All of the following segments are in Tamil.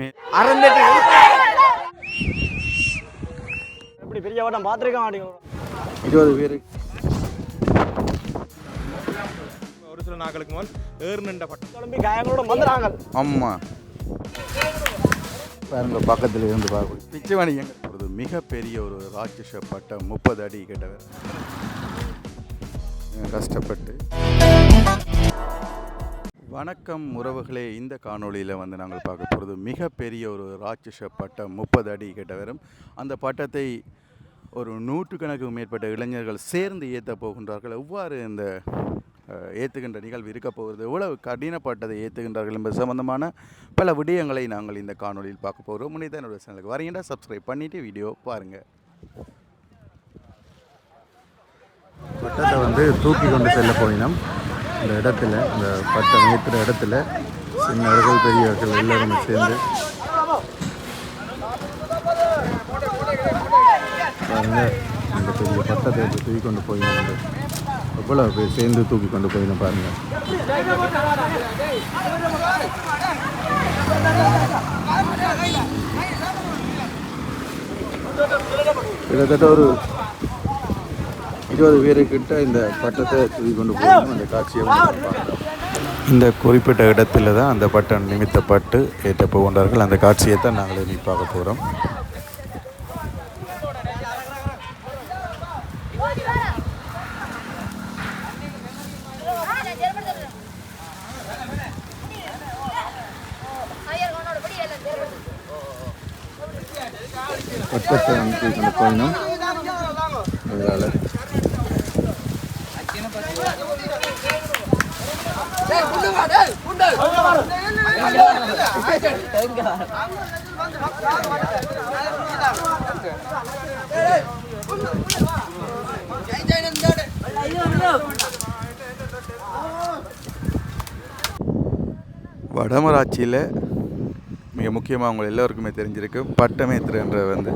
மே அறந்துட்டு இப்படி பெரிய வட்டம் பார்த்துருக்க மாட்டேங்க இருபது பேர். ஒரு சில நாட்களுக்கு முதல் ஏறு நின்ற பட்டம். கிளம்பி காயங்களோட வந்துடுறாங்க அம்மா பாருங்க பக்கத்தில் இருந்து பார்க்க பிச்சை வணிகங்க ஒரு மிகப்பெரிய ஒரு ராட்சச பட்டம் முப்பது அடி கிட்டவர் கஷ்டப்பட்டு. வணக்கம் உறவுகளே. இந்த காணொளியில் வந்து நாங்கள் பார்க்க போகிறது மிகப்பெரிய ஒரு ராட்சச பட்டம் முப்பது அடி கிட்ட வரும். அந்த பட்டத்தை ஒரு நூற்றுக்கணக்கு மேற்பட்ட இளைஞர்கள் சேர்ந்து ஏற்ற போகின்றார்கள். எவ்வாறு இந்த ஏற்றுகின்ற நிகழ்வு இருக்க போகிறது? எவ்வளவு கடினப்பட்டதை ஏற்றுகின்றார்கள் என்பது சம்பந்தமான பல விடயங்களை நாங்கள் இந்த காணொளியில் பார்க்க போகிறோம் முன்னே தான் என்னோட சேனலுக்கு வரீங்கன்னா சப்ஸ்கிரைப் பண்ணிவிட்டு வீடியோ பாருங்கள் பட்டத்தை வந்து தூக்கி கொண்டு செல்ல போயினோம். இந்த இடத்துல இந்த பட்ட ஏற்றுற இடத்துல சின்னவர்கள் பெரியவர்கள் எல்லாருமே சேர்ந்து பாருங்க இந்த பெரிய பட்டத்தை எடுத்து தூக்கி கொண்டு போயினோம் எவ்வளோ பேர் சேர்ந்து தூக்கி கொண்டு போயிடும் பாருங்க. கிட்டத்தட்ட ஒரு இருபது பேருக்கிட்ட இந்த பட்டத்தை தூக்கி கொண்டு போகணும். அந்த காட்சியை. இந்த குறிப்பிட்ட இடத்துல தான் அந்த பட்டம் நிமித்தப்பட்டு ஏற்ற போகின்றார்கள். அந்த காட்சியை தான் நாங்கள் இனி பார்க்க போகிறோம். பட்டத்தை தூக்கி கொண்டு போயினோம். அதனால் வடமராட்சியில் மிக முக்கியமாக அவங்க எல்லோருக்குமே தெரிஞ்சிருக்கு பட்டமேத்திரன்ற வந்து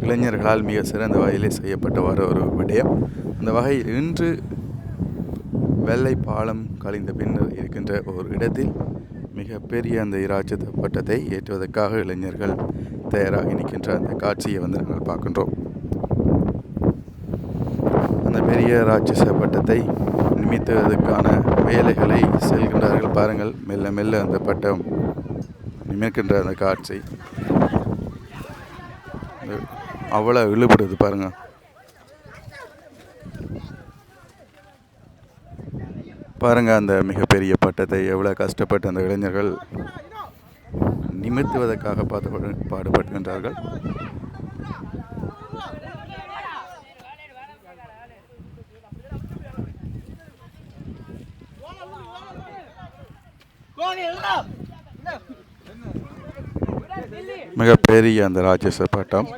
இளைஞர்களால் மிக சிறந்த வகையிலே செய்யப்பட்ட வர ஒரு விடயம். அந்த வகையில் இன்று வெள்ளை பாலம் கழிந்த பின்னர் இருக்கின்ற ஒரு இடத்தில் மிகப்பெரிய அந்த இராட்சத பட்டத்தை ஏற்றுவதற்காக இளைஞர்கள் தயாராகி நிற்கின்ற அந்த காட்சியை வந்து நாங்கள் பார்க்கின்றோம். அந்த பெரிய ராட்சச பட்டத்தை நிமித்துவதற்கான வேலைகளை செல்கின்றார்கள் பாருங்கள். மெல்ல மெல்ல அந்த பட்டம் நிமிர்க்கின்ற அந்த காட்சி. அது அவ்வளோ இழுபடுது பாருங்கள் பாருங்க அந்த மிகப்பெரிய பட்டத்தை எவ்வளோ கஷ்டப்பட்டு அந்த இளைஞர்கள் நிமித்துவதற்காக பார்த்து பாடுபடுகின்றார்கள். மிகப்பெரிய அந்த ராட்சச பட்டம்.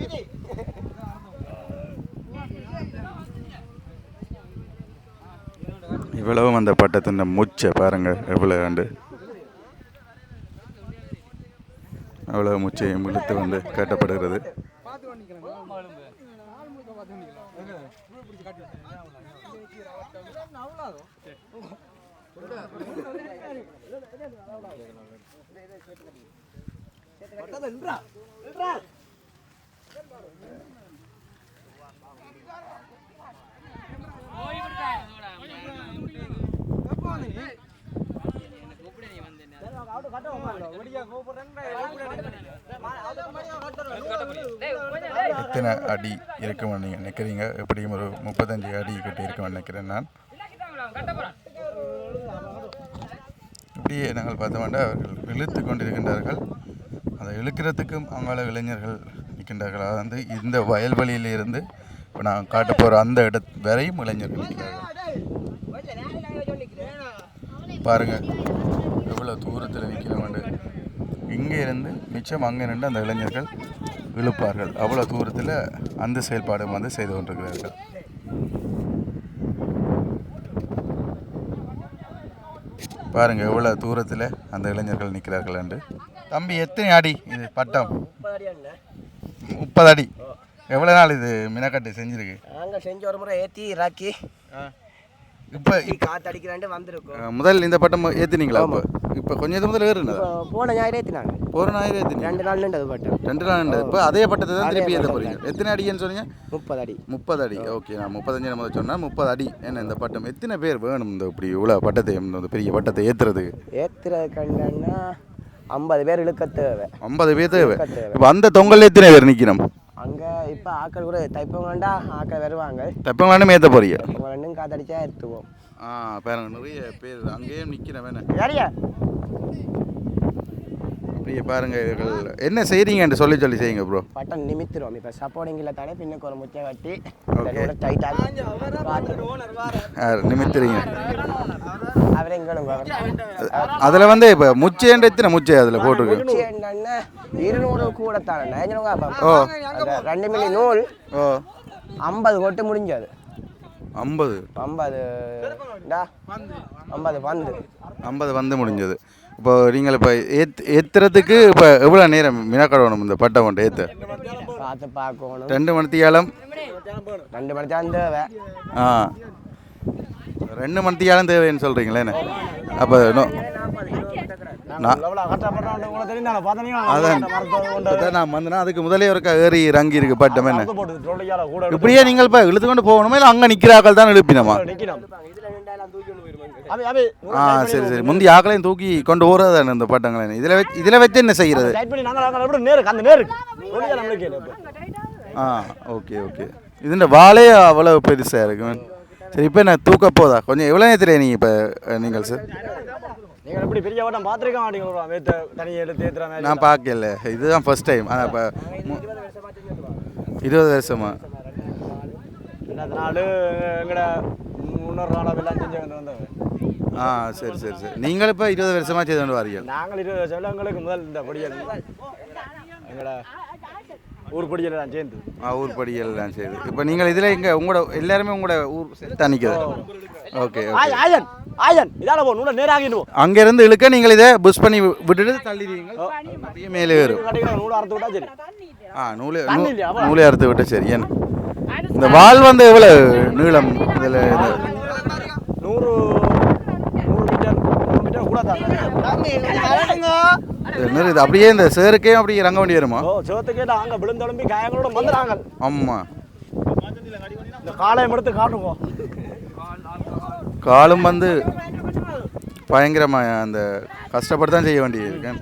இவ்வளவும் அந்த பட்டத்தின் மூச்சை பாருங்க எவ்வளோ ஆண்டு. அவ்வளவு மூச்சையும் இழுத்து வந்து கட்டப்படுகிறது. எத்தனை அடி இருக்கும்னு நீங்கள் நினைக்கிறீங்க? எப்படியும் ஒரு முப்பத்தஞ்சு அடி கிட்ட இருக்கும்னு நினைக்கிறேன் நான். இப்படியே நாங்கள் பார்த்தோம்னா அவர்கள் இழுத்து கொண்டிருக்கின்றார்கள். அதை இழுக்கிறதுக்கும் அவங்கள இளைஞர்கள் நிற்கின்றார்கள். அதாவது இந்த வயல்வெளியிலிருந்து இப்போ நான் காட்ட போகிற அந்த இட வரையும் இளைஞர்கள் நிற்கிறார்கள் பாருங்கள் எவ்வளோ தூரத்தில் நிற்கிறோம் இங்கே இருந்து மிச்சம் அங்கே நின்று அந்த இளைஞர்கள் இழுப்பார்கள். அவ்வளோ தூரத்தில் அந்த செயல்பாடும் வந்து செய்து கொண்டிருக்கிறார்கள். பாருங்க எவ்வளோ தூரத்தில் அந்த இளைஞர்கள் நிற்கிறார்கள் என்று. தம்பி எத்தனை அடி? இது பட்டம். முப்பது அடி. எவ்வளோ நாள் இது மினக்கட்டு செஞ்சிருக்கு? நாங்கள் செஞ்ச ஒரு முறை ஏற்றி இறாக்கி இப்போ காத்தடிக்கிறாண்டு வந்திருக்கோம். முதல் இந்த பட்டம் ஏற்றுனீங்களா இப்போ? இப்போ கொஞ்சம் இது முதல்ல ஏறுனதா? போன ஞாயிறு ஏற்றினாங்க ஒரு ஞாயிறு ஏற்றுனீங்க ரெண்டு நாள் நின்றது பட்டம். ரெண்டு நாள் இப்போ அதே பட்டத்தை தான் அதே திருப்பி ஏற்ற போறீங்க. எத்தனை அடின்னு சொன்னீங்க? முப்பது அடி. முப்பது அடி. ஓகே நான் முப்பத்தஞ்சு நம்ம சொன்னால் முப்பது அடி என்ன இந்த பட்டம். எத்தனை பேர் வேணும் இந்த இப்படி இவ்வளோ பட்டத்தை இந்த பெரிய பட்டத்தை ஏற்றுறதுக்கு ஏற்றுறது கண்டன்னா ஐம்பது பேர் இழுக்க தேவை. ஐம்பது பேர் தேவை. இப்போ அந்த தொங்கல் எத்தனை பேர் நிற்கணும் அங்கே இப்போ ஆக்கள் கூட தைப்பவங்கண்டா ஆக்கள் வருவாங்க. தப்பங்களானே ஏற்ற போறீங்க? அவங்க ரெண்டும் காத்தடிச்சா எடுத்துவோம் ஆ பாருங்க நிறைய பேர் அங்கேயும் நிற்கிறேன் வேணே யாரியா அப்படியே பாருங்க இவர்கள் என்ன செய்றீங்கன்னு சொல்லி சொல்லி செய்யுங்க ப்ரோ பட்டம் நிமித்திரும். இப்போ சப்போர்டிங்கில் தானே பின்னுக்கு ஒரு முச்சை கட்டி. டைட்டாக நிமித்துறீங்க அதில் வந்து இப்போ முச்சைன்ற எத்தனை முச்சை அதில் போட்டிருக்கு? முச்சை என்னன்னா இருநூறு கூட தானே ஓ. ரெண்டு மில்லி நூல் ஓ. ஐம்பது கொட்டு முடிஞ்சது. ஐம்பது. ஐம்பது ஐம்பது பந்து. ஐம்பது வந்து முடிஞ்சது. இப்போ நீங்கள் இப்போ ஏத் ஏற்றுறதுக்கு இப்போ எவ்வளோ நேரம் மினக்கடணும் இந்த பட்டை கொண்டு ஏற்ற பார்த்து பார்க்கணும். ரெண்டு மணித்தியாலம் ரெண்டு மணி தான் தேவை. ஆ. ரெண்டு மணித்தியாலம் தேவைன்னு சொல்கிறீங்களே அப்போ அதுக்கு முதலே ஒரு ஏறி இறங்கி இருக்கு பட்டம் என்ன? இப்படியே நீங்கள் இப்போ இழுத்து கொண்டு போகணுமா? இல்லை அங்கே நிற்கிறாக்கள் தான் எழுப்பினோமா? ஆ சரி சரி. முந்தி ஆக்களையும் தூக்கி கொண்டு போகிறது இந்த பட்டங்களை? இதில் வச்சு இதில் வச்சு என்ன செய்கிறது ஆ ஓகே ஓகே. இதுன்ற வாழே அவ்வளோ பெருசாக இருக்கும் சரி இப்போ என்ன தூக்க போதா? கொஞ்சம் எவ்வளோ நேரத்தில் நீங்கள் இப்போ நீங்கள் சார் நீங்கள் எப்படி பெரிய வட்டம் பார்த்துருக்க மாட்டீங்க வேத்த தனியை எடுத்து ஏற்றுற நான் பார்க்கல. இதுதான் ஃபர்ஸ்ட் டைம் ஆனால் இப்போ இருபது வருஷமா. நாள் எங்கட முன்னூறு நாளாக எல்லாம் செஞ்சு வந்து வந்தவங்க ஆ சரி சரி சரி நீங்கள் இப்போ இருபது வருஷமா செய்து கொண்டு வாரீர்கள் நாங்கள் இருபது வருஷம் எங்களுக்கு முதல் இந்த பொடியல் எங்கட ஊர் பொடியல் நான் சேர்ந்து ஆ ஊர் படியெல்லாம் செய்து இப்போ நீங்கள் இதில் இங்கே உங்களோட எல்லாருமே உங்களோட ஊர் தான் நிற்குது ஓகே ஆய் ஆயன் ஆயன் இதால போ நூலை நேராகிடுவோம் அங்கேருந்து இழுக்க நீங்கள் இதை புஷ் பண்ணி விட்டுட்டு தள்ளிடுவீங்க மேலே கட்டிக்கிற நூலை அறுத்து விட்டா சரி ஆ நூலே நூலே அறுத்து விட்டு சரி ஏன் இந்த வால் வந்து எவ்வளோ நீளம் இதில் இது? நூறு நூறு மீட்டர் நூறு மீட்டர் கூட தான். இது என்னது இது அப்படியே இந்த சேருக்கே அப்படியே இறங்க வேண்டி வருமா? ஓ சோத்துக்கே அங்கே விழுந்தொழும்பி காயங்களோட வந்துடுறாங்க ஆமாம் இந்த காலையம் எடுத்து காட்டுவோம் காலும் வந்து பயங்கரமாக அந்த கஷ்டப்பட்டு தான் செய்ய வேண்டியது இருக்கேன்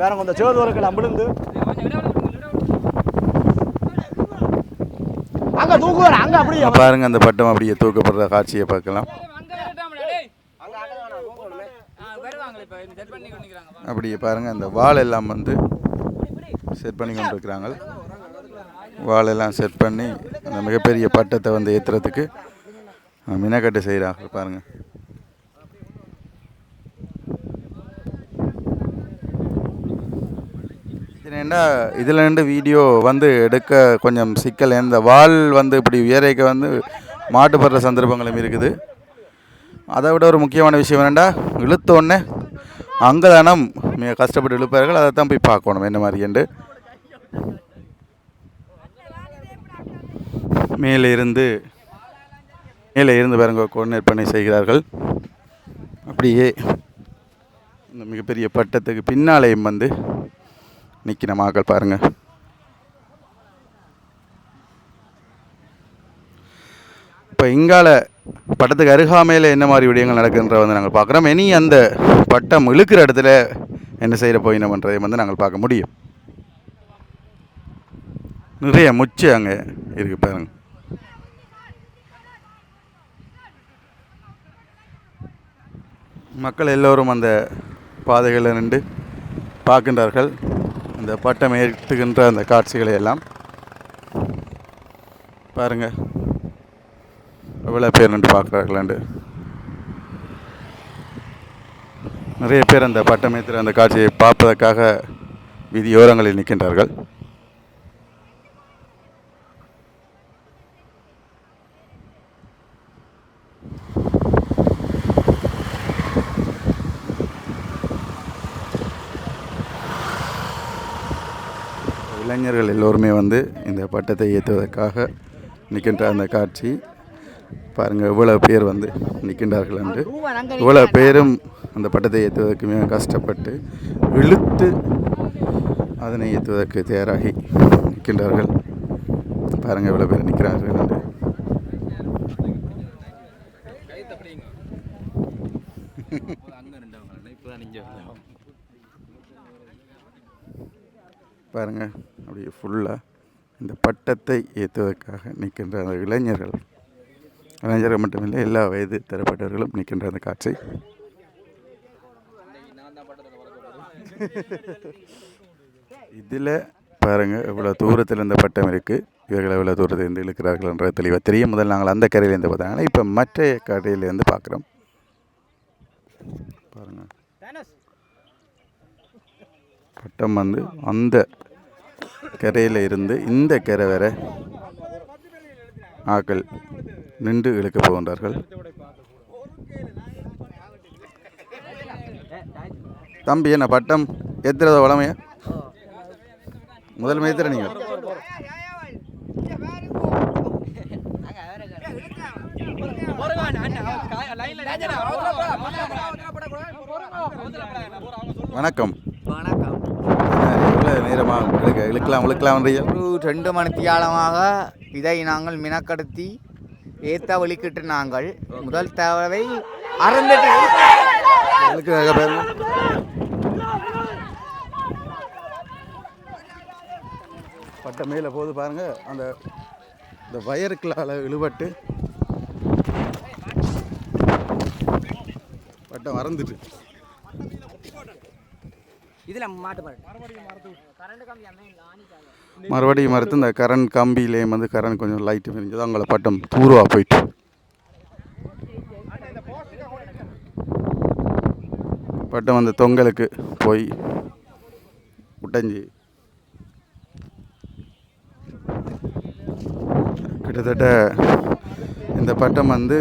வேற கொஞ்சம் சேது வரக்கலாம் விழுந்து அங்க தூக்குவார் அங்க அப்படியே பாருங்க அந்த பட்டம் அப்படியே தூக்கப்படுற காட்சியை பார்க்கலாம். அப்படியே பாருங்க அந்த வால் எல்லாம் வந்து செட் பண்ணி கொண்டு இருக்கிறாங்க எல்லாம் செட் பண்ணி அந்த மிகப்பெரிய பட்டத்தை வந்து ஏற்றுறதுக்கு மினக்கட்டு செய்கிறாங்க பாருங்கள் ஏன்னா என்ன வீடியோ வந்து எடுக்க கொஞ்சம் சிக்கல். இந்த வால் வந்து இப்படி உயரைக்க வந்து மாட்டுப்படுற சந்தர்ப்பங்களும் இருக்குது. அதை விட ஒரு முக்கியமான விஷயம் என்னென்னா இழுத்தோடனே அங்கே அங்கதானம் மிக கஷ்டப்பட்டு இழுப்பார்கள். அதை தான் போய் பார்க்கணும் என்ன மாதிரி என்று. மேலே இருந்து மேலே இருந்து பாருங்க கோஆர்டினேட் பண்ணி செய்கிறார்கள். அப்படியே இந்த மிகப்பெரிய பட்டத்துக்கு பின்னாலேயும் வந்து நிற்கிற மக்கள் பாருங்கள் இப்போ இங்கால பட்டத்துக்கு அருகாமையில் என்ன மாதிரி விடயங்கள் நடக்குன்ற வந்து நாங்கள் பார்க்குறோம். இனி அந்த பட்டம் இழுக்கிற இடத்துல என்ன செய்கிற போயினோம்ன்றதை வந்து நாங்கள் பார்க்க முடியும். நிறைய முச்சு அங்கே இருக்கு பாருங்க. மக்கள் எல்லோரும் அந்த பாதைகளில் நின்று பார்க்கின்றார்கள். அந்த பட்டம் ஏற்றுகின்ற அந்த காட்சிகளை எல்லாம் பாருங்கள் எவ்வளோ பேர் நின்று பார்க்குறாங்களாண்டு நிறைய பேர் அந்த பட்டம் அந்த காட்சியை பார்ப்பதற்காக வீதியோரங்களில் நிற்கின்றார்கள். மக்கள் எல்லோருமே வந்து இந்த பட்டத்தை ஏற்றுவதற்காக நிற்கின்ற அந்த காட்சி பாருங்கள் இவ்வளோ பேர் வந்து நிற்கின்றார்கள் என்று. இவ்வளோ பேரும் அந்த பட்டத்தை ஏற்றுவதற்கு மிக கஷ்டப்பட்டு இழுத்து அதனை ஏற்றுவதற்கு தயாராகி நிற்கின்றார்கள். பாருங்கள் இவ்வளோ பேர் நிற்கிறார்கள் என்று. பாருங்கள் அப்படியே ஃபுல்லாக இந்த பட்டத்தை ஏற்றுவதற்காக நிற்கின்ற அந்த இளைஞர்கள். இளைஞர்கள் மட்டுமில்லை எல்லா வயது தரப்பட்டவர்களும் நிற்கின்ற அந்த காட்சி. இதில் பாருங்கள் இவ்வளோ தூரத்தில் இருந்த பட்டம் இருக்குது இவர்கள் எவ்வளோ தூரத்திலிருந்து இழுக்கிறார்கள் என்ற தெளிவாக தெரியும். முதல் நாங்கள் அந்த கரையிலேருந்து பார்த்தனால இப்போ மற்ற கரையிலேருந்து பார்க்குறோம். பாருங்கள் பட்டம் வந்து அந்த கரையில் இருந்து இந்த கரை வரை ஆக்கள் நின்று இழுக்க போகின்றார்கள். தம்பி என்ன பட்டம்? எத்திரதோ வளமையா? முதல் மேத்திர நீங்கள். வணக்கம். வணக்கம். எவ்வளோ நேரமாக இழுக்க இழுக்கலாம் இழுக்கலாம்ன்றீங்க ஒரு ரெண்டு மணித்தியாலமாக இதை நாங்கள் மினக்கடுத்தி ஏத்த வலிக்கிட்டு நாங்கள். முதல் தடவை அறந்துட்டு இழுக்கிறதாக பாருங்க பட்டை மேலே போகுது பாருங்க. அந்த இந்த வயருக்குள்ளால இழுபட்டு பட்டம் மறந்துட்டு இதில் மறுபடியும் மறுத்து இந்த கரண்ட் கம்பியிலேயும் வந்து கரண்ட் கொஞ்சம் லைட்டு விரிஞ்சது அவங்கள பட்டம் தூருவா போயிட்டு. பட்டம் வந்து தொங்கலுக்கு போய் உடைஞ்சி கிட்டத்தட்ட இந்த பட்டம் வந்து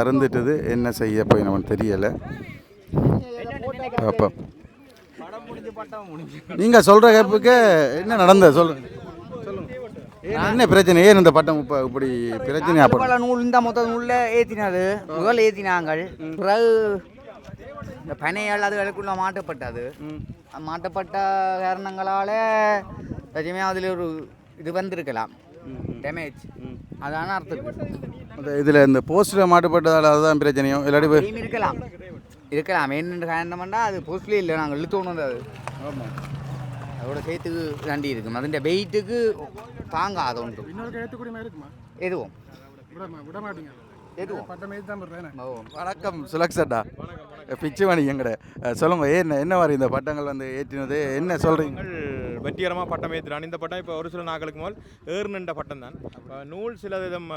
அறந்துட்டது என்ன செய்ய போய் நமக்கு தெரியலை. பார்ப்போம் நீங்க சொல்ற கேப்புக்கு என்ன நடந்தது? சொல்லுங்க. என்ன பிரச்சனை? ஏன் இந்த பட்டம் இப்போ இப்படி பிரச்சனை பல நூல் இந்த மொத்த நூலில் ஏற்றினது முதல் ஏற்றினாங்கள் பிறகு இந்த பனையால் அதுகளுக்குள்ள மாட்டப்பட்டது. மாட்டப்பட்ட காரணங்களால் நிஜமே அதில் ஒரு இது வந்திருக்கலாம். டேமேஜ் அதான அர்த்தம். இதில் இந்த போஸ்டர் மாட்டுப்பட்டதால் அதுதான் பிரச்சனையோ? இல்லாட்டி இருக்கலாம். இருக்கலாம். என்னென்று காரணம்னா அது போஸ்ட்லேயே இல்லை. நாங்கள் இழுத்து கொண்டு வந்தது. அதோட சேர்த்துக்கு தாண்டி இருக்கும். அதுன்ற வெயிட்டுக்கு தாங்காது ஒன்று. எதுவும்? வணக்கம் சுலக்ஷட்டா பிச்சுமணி எங்கட. சொல்லுங்க என்ன என்ன மாதிரி இந்த பட்டங்கள் வந்து ஏற்றினது? என்ன சொல்றீங்க? வெற்றிகரமாக பட்டம் ஏற்றுறான் இந்த பட்டம். இப்போ ஒரு சில நாட்களுக்கு முதல் ஏறுநின்ற பட்டம் தான். இப்ப நூல் சில விதம்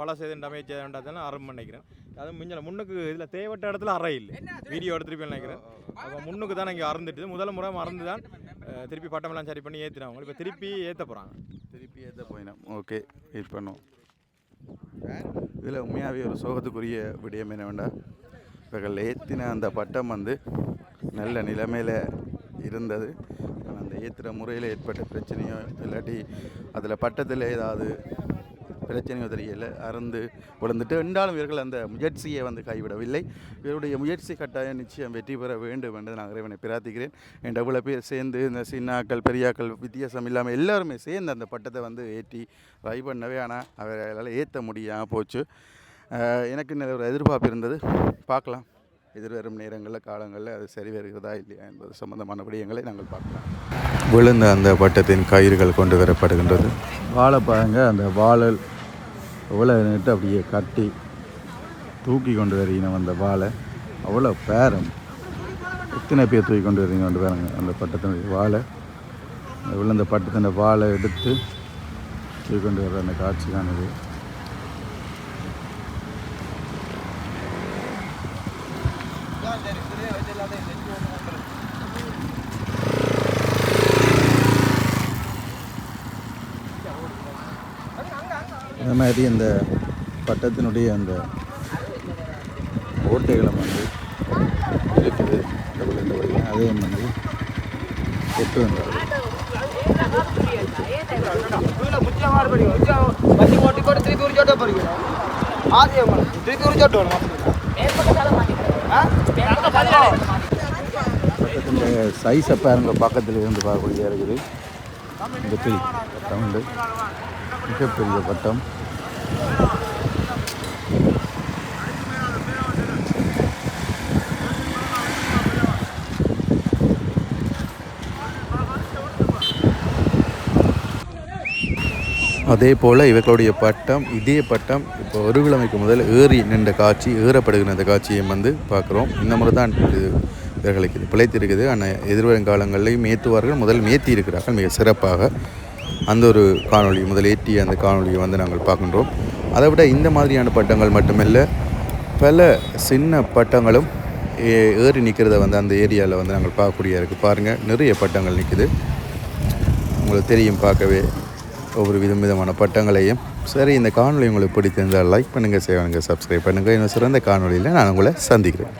பல சேதம் டமேஜ் செய்தால் அறம் நினைக்கிறேன். அது மிஞ்சல முன்னுக்கு இதில் தேவைப்பட்ட இடத்துல அறை இல்லை. வீடியோ எடுத்துருப்பேன் நினைக்கிறேன். அப்போ முன்னுக்கு தான் இங்கே அறந்துட்டு முதல் முறை மறந்து தான் திருப்பி பட்டமெல்லாம் சரி பண்ணி ஏற்றினாங்க இப்போ திருப்பி ஏற்ற போகிறாங்க திருப்பி ஏற்ற போயினோம். ஓகே வெயிட் பண்ணுவோம். இதில் உண்மையாகவே ஒரு சோகத்துக்குரிய விடயம் என்ன வேண்டாம் இவர்கள் ஏற்றின அந்த பட்டம் வந்து நல்ல நிலைமையில் இருந்தது. ஏற்றுற முறையில் ஏற்பட்ட பிரச்சனையோ இல்லாட்டி அதில் பட்டத்தில் ஏதாவது பிரச்சனையோ தெரியல அறந்து விழுந்துட்டு இருந்தாலும் இவர்கள் அந்த முயற்சியை வந்து கைவிடவில்லை. இவருடைய முயற்சி கட்டாயம் நிச்சயம் வெற்றி பெற வேண்டும் என்று நான் இறைவனை பிரார்த்திக்கிறேன். என் இவ்வளோ பேர் சேர்ந்து இந்த சின்னாக்கள் பெரியாக்கள் வித்தியாசம் இல்லாமல் எல்லாருமே சேர்ந்து அந்த பட்டத்தை வந்து ஏற்றி ட்ரை பண்ணவே ஆனால் அவர்களால் ஏற்ற முடியாமல் போச்சு. எனக்கு நல்ல ஒரு எதிர்பார்ப்பு இருந்தது. பார்க்கலாம். எதிர்வரும் நேரங்களில் காலங்களில் அது சரி வருகிறதா இல்லையா என்பது சம்பந்தமான விடயங்களை நாங்கள் பார்க்கலாம். விழுந்த அந்த பட்டத்தின் கயிறுகள் கொண்டு வரப்படுகின்றது. வாழைப்பழங்க அந்த வாழல் எவ்வளோ நட்டு அப்படியே கட்டி தூக்கி கொண்டு வரீங்க அந்த வாழை. அவ்வளோ பேரம் எத்தனை பேர் தூக்கி கொண்டு வரீங்க கொண்டு பாருங்க அந்த பட்டத்தினுடைய வாழை. அந்த விழுந்த பட்டத்தின் வாழை எடுத்து தூக்கி கொண்டு வர அந்த காட்சி தான் இது அதே மாதிரி இந்த பட்டத்தினுடைய அந்த ஓட்டைகளை வந்து இருக்குது. டபுள் இந்த அதே வந்து கொட்டு வந்தாரு வண்டி திருப்பி ஒரு சோட்டை போறீங்க திருப்பி ஒரு வேணும் இந்த சைஸை பாருங்க பக்கத்தில் இருந்து பார்க்கக்கூடிய இருக்குது. இந்த பெரிய பட்டம் மிகப்பெரிய பட்டம். அதே போல் இவர்களுடைய பட்டம் இதே பட்டம் இப்போ ஒரு கிழமைக்கு முதல் ஏறி நின்ற காட்சி ஏறப்படுகிற அந்த காட்சியை வந்து பார்க்குறோம். இந்த முறை தான் இது இவர்களுக்கு இது பிழைத்திருக்குது. ஆனால் எதிர்வரும் காலங்களிலையும் ஏற்றுவார்கள் முதல் மேத்தி இருக்கிறார்கள் மிக சிறப்பாக. அந்த ஒரு காணொளி முதல் ஏற்றிய அந்த காணொளியை வந்து நாங்கள் பார்க்கின்றோம். அதை விட இந்த மாதிரியான பட்டங்கள் மட்டுமல்ல பல சின்ன பட்டங்களும் ஏ- ஏறி நிற்கிறத வந்து அந்த ஏரியாவில் வந்து நாங்கள் பார்க்கக்கூடிய இருக்குது பாருங்கள் நிறைய பட்டங்கள் நிற்குது. உங்களுக்கு தெரியும் பார்க்கவே. ஒவ்வொரு விதம் விதமான பட்டங்களையும். சரி இந்த காணொலி உங்களுக்கு பிடித்திருந்தால் லைக் பண்ணுங்கள் செய்வானுங்க சப்ஸ்கிரைப் பண்ணுங்கள் இன்னும் சிறந்த காணொலியில் நான் உங்களை சந்திக்கிறேன்.